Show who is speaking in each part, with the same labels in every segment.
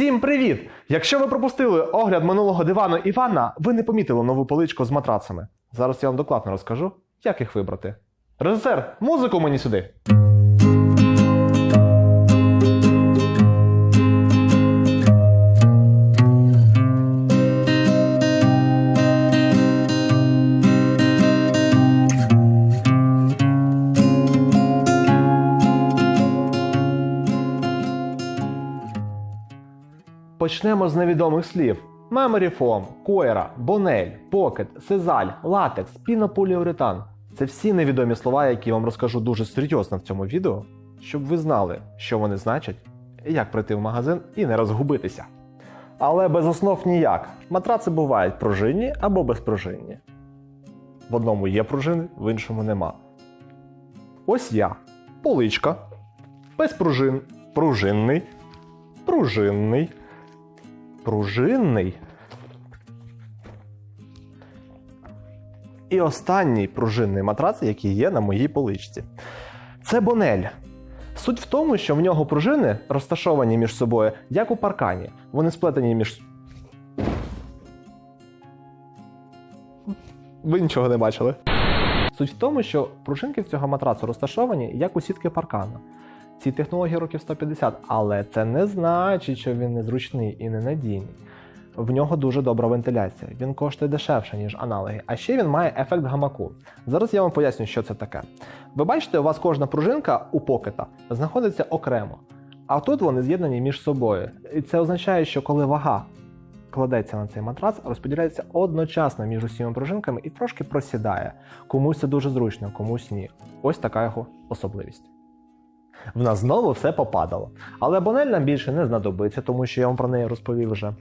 Speaker 1: Всім привіт! Якщо ви пропустили огляд минулого дивану Івана, ви не помітили нову поличку з матрацами. Зараз я вам докладно розкажу, як їх вибрати. Режисер, музику мені сюди. Почнемо з невідомих слів: Memory Foam, Койра, Бонель, Pocket, Сезаль, латекс, пінополіуретан. Це всі невідомі слова, які я вам розкажу дуже серйозно в цьому відео, щоб ви знали, що вони значать, як прийти в магазин і не розгубитися. Але без основ ніяк. Матраци бувають пружинні або безпружинні. В одному є пружини, в іншому нема. Ось я. Поличка. Без пружин. Пружинний. Пружинний пружинний. І останній пружинний матрац, який є на моїй поличці. Це бонель. Суть в тому, що в нього пружини розташовані між собою, як у паркані. Вони сплетені між. Ви нічого не бачили. Суть в тому, що пружинки в цього матрацу розташовані як у сітки паркану. Ці технології років 150, але це не значить, що він незручний і ненадійний. В нього дуже добра вентиляція, він коштує дешевше, ніж аналоги, а ще він має ефект гамаку. Зараз я вам поясню, що це таке. Ви бачите, у вас кожна пружинка у покета знаходиться окремо, а тут вони з'єднані між собою. І це означає, що коли вага кладеться на цей матрац, розподіляється одночасно між усіма пружинками і трошки просідає. Комусь це дуже зручно, комусь ні. Ось така його особливість. В нас знову все попадало. Але бонель нам більше не знадобиться, тому що я вам про неї розповів вже.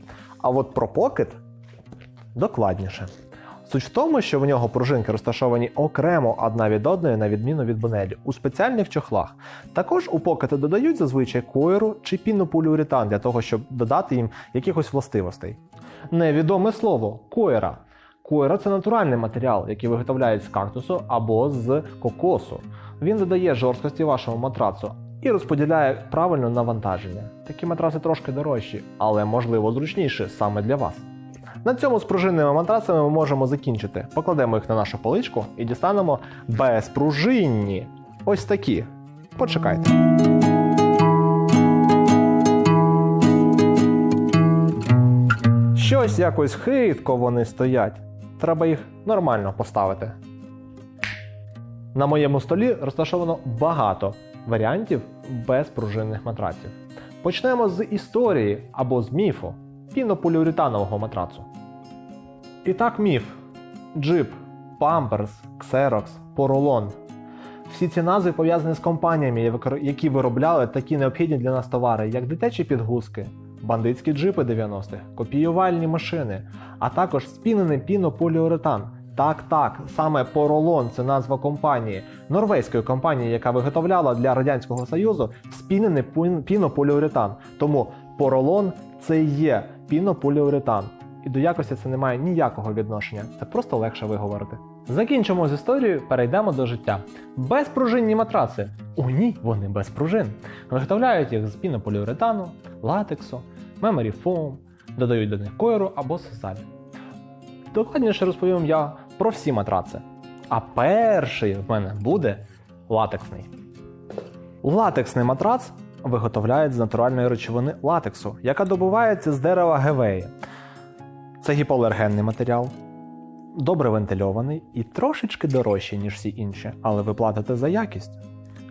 Speaker 1: А от про покет докладніше. Суть в тому, що в нього пружинки розташовані окремо одна від одної, на відміну від бонелі, у спеціальних чохлах. Також у покети додають зазвичай койру чи пінополіуретан для того, щоб додати їм якихось властивостей. Невідоме слово койра. Койра це натуральний матеріал, який виготовляють з кактусу або з кокосу. Він додає жорсткості вашому матрацу і розподіляє правильно навантаження. Такі матраци трошки дорожчі, але можливо зручніші саме для вас. На цьому з пружинними матрацами ми можемо закінчити. Покладемо їх на нашу поличку і дістанемо безпружинні. Ось такі. Почекайте. Щось якось хитко вони стоять. Треба їх нормально поставити. На моєму столі розташовано багато варіантів безпружинних матраців. Почнемо з історії або з міфу пінополіуретанового матрацу. І так, міф: джип, памперс, ксерокс, поролон. Всі ці назви пов'язані з компаніями, які виробляли такі необхідні для нас товари, як дитячі підгузки, бандитські джипи 90-х, копіювальні машини, а також спінений пінополіуретан. Так, так, саме Поролон це назва компанії, норвезької компанії, яка виготовляла для Радянського Союзу спінений пінополіуретан. Тому поролон це є пінополіуретан. І до якості це не має ніякого відношення, це просто легше виговорити. Закінчимо з історією, перейдемо до життя. Безпружинні матраци. У ні, вони без пружин. Виготовляють їх з пінополіуретану, латексу, memory foam, додають до них койру або сесаль. Докладніше розповім я про всі матраци. А перший в мене буде латексний. Латексний матрац виготовляють з натуральної речовини латексу, яка добувається з дерева гевеї. Це гіпоалергенний матеріал, добре вентильований і трошечки дорожчий, ніж всі інші, але ви платите за якість.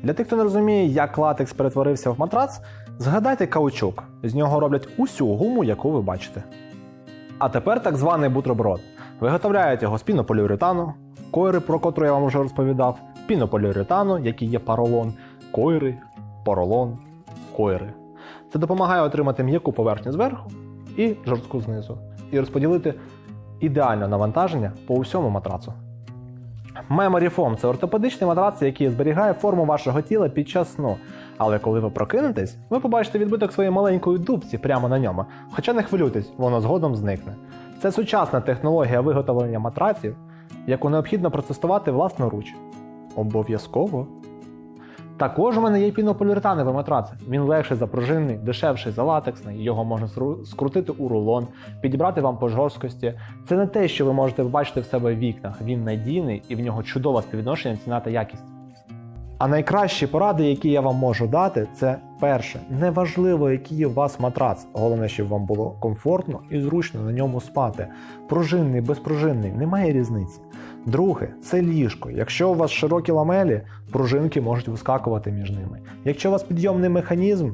Speaker 1: Для тих, хто не розуміє, як латекс перетворився в матрац, згадайте каучук. З нього роблять усю гуму, яку ви бачите. А тепер так званий бутерброд. Виготовляють його з пінополіуретану, койри, про котру я вам вже розповідав, пінополіуретану, який є паролон, койри, поролон, койри. Це допомагає отримати м'яку поверхню зверху і жорстку знизу, і розподілити ідеальне навантаження по усьому матрацу. Memory Foam – це ортопедичний матрац, який зберігає форму вашого тіла під час сну. Але коли ви прокинетесь, ви побачите відбиток своєї маленької дубці прямо на ньому. Хоча не хвилюйтесь, воно згодом зникне. Це сучасна технологія виготовлення матраців, яку необхідно протестувати власноруч. Обов'язково. Також у мене є пінополіуретановий матрац. Він легший за пружинний, дешевший за латексний. Його можна скрутити у рулон, підібрати вам по жорсткості. Це не те, що ви можете побачити в себе в вікнах. Він надійний і в нього чудове співвідношення ціна та якість. А найкращі поради, які я вам можу дати, це перше, неважливо, який у вас матрац. Головне, щоб вам було комфортно і зручно на ньому спати. Пружинний, безпружинний, немає різниці. Друге, це ліжко. Якщо у вас широкі ламелі, пружинки можуть вискакувати між ними. Якщо у вас підйомний механізм,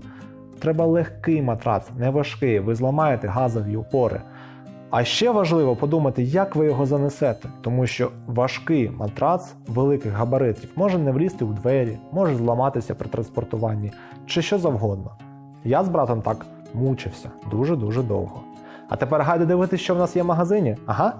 Speaker 1: треба легкий матрац, не важкий, ви зламаєте газові опори. А ще важливо подумати, як ви його занесете, тому що важкий матрац великих габаритів може не влізти у двері, може зламатися при транспортуванні чи що завгодно. Я з братом так мучився дуже-дуже довго. А тепер гайде дивитися, що в нас є в магазині. Ага.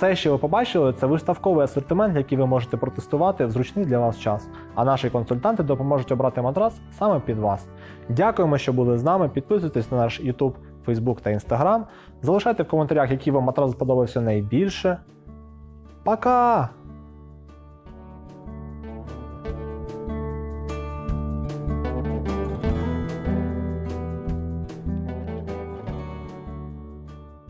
Speaker 1: Все, що ви побачили, це виставковий асортимент, який ви можете протестувати в зручний для вас час. А наші консультанти допоможуть обрати матрас саме під вас. Дякуємо, що були з нами. Підписуйтесь на наш YouTube, Facebook та Instagram. Залишайте в коментарях, який вам матрас сподобався найбільше. Пока!